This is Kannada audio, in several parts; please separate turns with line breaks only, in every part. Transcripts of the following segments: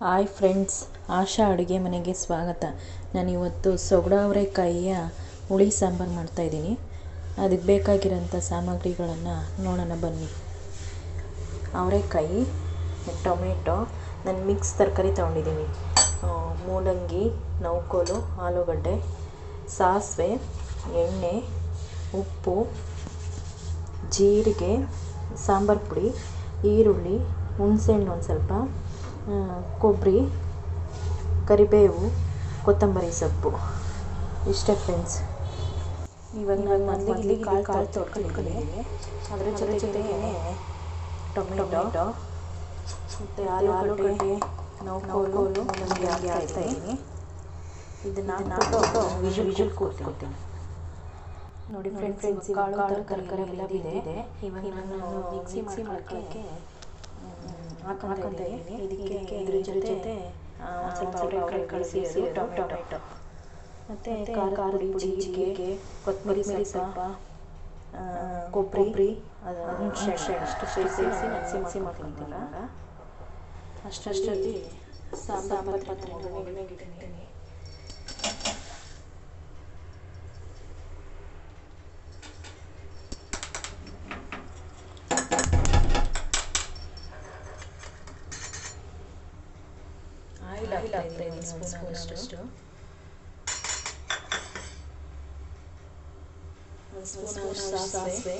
ಹಾಯ್ ಫ್ರೆಂಡ್ಸ್, ಆಶಾ ಅಡುಗೆ ಮನೆಗೆ ಸ್ವಾಗತ. ನಾನು ಇವತ್ತು ಅವರೆಕಾಯಿಯ ಹುಳಿ ಸಾಂಬಾರು ಮಾಡ್ತಾಯಿದ್ದೀನಿ ಅದಕ್ಕೆ ಬೇಕಾಗಿರೋಂಥ ಸಾಮಗ್ರಿಗಳನ್ನು ನೋಡೋಣ, ಬನ್ನಿ. ಅವರೆಕಾಯಿ, ಟೊಮೆಟೊ, ನಾನು ಮಿಕ್ಸ್ ತರಕಾರಿ ತೊಗೊಂಡಿದ್ದೀನಿ. ಮೂಲಂಗಿ ನೌಕೋಲು ಆಲೂಗಡ್ಡೆ, ಸಾಸಿವೆ, ಎಣ್ಣೆ, ಉಪ್ಪು, ಜೀರಿಗೆ, ಸಾಂಬಾರು ಪುಡಿ, ಈರುಳ್ಳಿ, ಹುಣಸೆಹಣ್ಣು ಒಂದು ಸ್ವಲ್ಪ. ಕೊಬ್ಬರಿ ಕರಿಬೇವು ಕೊತ್ತಂಬರಿ ಸೊಪ್ಪು. ಇಷ್ಟೇ ಫ್ರೆಂಡ್ಸ್ ಇವಾಗ ನಾನು ಮೊದಲಿಗೆ ಕಾಳು ಕಾಳು ತೊಳ್ಕೊಂಡಿದ್ದೀನಿ. ಅದರ ಜೊತೆ ಜೊತೆಗೆ ಟೊಮೆಟೊ. ಮತ್ತು ಆಲೂಗಡ್ಡೆ ನೌಕೋಲು ನಮಗೆ ಹಾಕ್ತಾ ಇದ್ದೀನಿ. ಇದನ್ನ ಹಾಕ್ಬಿಟ್ಟು ವಿಜುಲ್ ವಿಜುಲ್ ಕೂತ್ಕೊಳ್ತೀನಿ. ನೋಡಿ ಫ್ರೆಂಡ್ ಫ್ರೆಂಡ್ಸ್ ಕಾಳು ತರಕಾರಿ ಎಲ್ಲ ಬಿದ್ದಿದೆ ಇವಾಗ ನಾನು ಮಿಕ್ಸಿ ಮಾಡ್ಕೊಳ್ಳೋಕ್ಕೆ ಹಾಕೊಂತ ಇದ್ದೀನಿ. ಇದಕ್ಕೆ ಇದ್ರ ಜೊತೆ ಸ್ವಲ್ಪ ಅವರೆಕಾಯಿ ಕಳಿಸಿ ಟೊಮೆಟೊ. ಮತ್ತು ಖಾರ ಪುಡಿ ಜೀರಿಗೆ ಕೊತ್ತಂಬರಿ ಸ್ವಲ್ಪ ಕೊಬ್ಬರಿ ಅದು ಹುಣಸೆ ಅಷ್ಟು ಸೇರಿಸಿ ಮಿಕ್ಸಿ ಮಿಕ್ಸಿ ಮಾಡ್ಕೊತೀನಿ ಅಷ್ಟರಲ್ಲಿ ಸಾಂಬಾರು ಪಾತ್ರೆ ಆಯಿಲ್ ಹಾಕ್ತಾ ಇದ್ದೀನಿ ಒಂದು ಸ್ಪೂನ್ ಅಷ್ಟು ಒಂದು ಸ್ಪೂನ್ ಸಾಸಿವೆ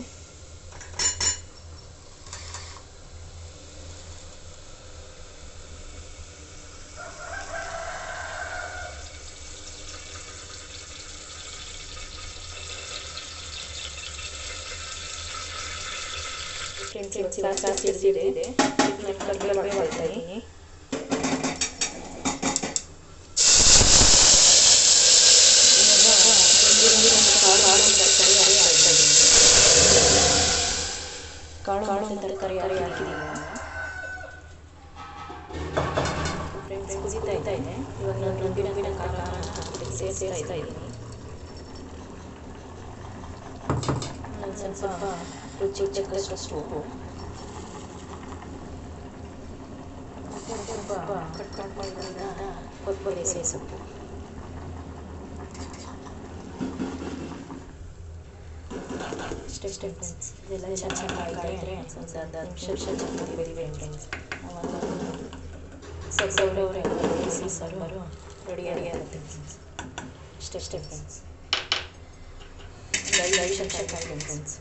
ಸಾಸಿವೆ ಸಿಡಿದಿದೆ ಇದನ್ನ ಕಡಲೆ ಮಾಡ್ತಾ ಇದ್ದೀನಿ ಫ್ರೆಂಡ್ಸ್ ಕುದೀತಾ ಇದೆ ಇವಾಗ ನಾನು ರುಬ್ಬಿನ ಖಾರನ ಸೇರಿಸ್ತಾ ಇದ್ದೀನಿ ಒಂದು ಸ್ವಲ್ಪ ರುಚಿ ಚಕ್ಕಷ್ಟು ಉಪ್ಪು ಮತ್ತು ಸ್ವಲ್ಪ ಕಟ್ ಕಟ್ ಮಾಡಿದ ಕೊತ್ತಂಬರಿ ಸೊಪ್ಪು ಇಷ್ಟೇ ಇಷ್ಟೇ ಫ್ರೆಂಡ್ಸ್ ಇದೆಲ್ಲ ಚೆನ್ನಾಗಿ ಕಾಯಿದ್ರೆ ಒಂದು ಹತ್ತು ನಿಮಿಷ ಚೆನ್ನಾಗಿ ಬೇರೆ ಫ್ರೆಂಡ್ಸ್ ಸೊಸವರವ್ರೆ ಬಿಸಿ ಸಾಂಬಾರು ರೆಡಿ ರೆಡಿ ಆಗುತ್ತೆ ಫ್ರೆಂಡ್ಸ್ ಇಷ್ಟೇ ಇಷ್ಟೇ ಫ್ರೆಂಡ್ಸ್ ಐದು ಐದು ನಿಮಿಷ ಕಾಯ್ದೆ ಫ್ರೆಂಡ್ಸ್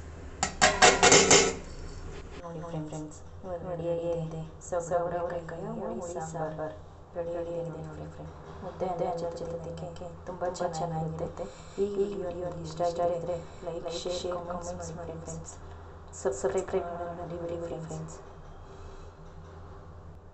ನೋಡಿ ಫ್ರೆಂಡ್ಸ್ ರೆಡಿಯಾಗಿ ಇದೆ ಸೊಸವರವರೆಕಾಯಿ ಹುಳಿ ಸಾಂಬಾರು ರೆಡಿ ಇದೆ ನೋಡಿ ಫ್ರೆಂಡ್ ಮುದ್ದೆ ಅದೇ ಅಜ್ಜರ ಜೊತೆ ತಿನ್ನೋಕ್ಕೆ ತುಂಬ ಚೆನ್ನಾಗಿರುತ್ತೆ ಈ ವಿಡಿಯೋ ಇಷ್ಟ ಆಗಿದ್ರೆ ಲೈಕ್ ಶೇರ್ ಕಾಮೆಂಟ್ಸ್ ಮಾಡಿ ಫ್ರೆಂಡ್ಸ್ ಸಬ್ಸ್ಕ್ರೈಬ್ ಮಾಡಿ ಫ್ರೆಂಡ್ಸ್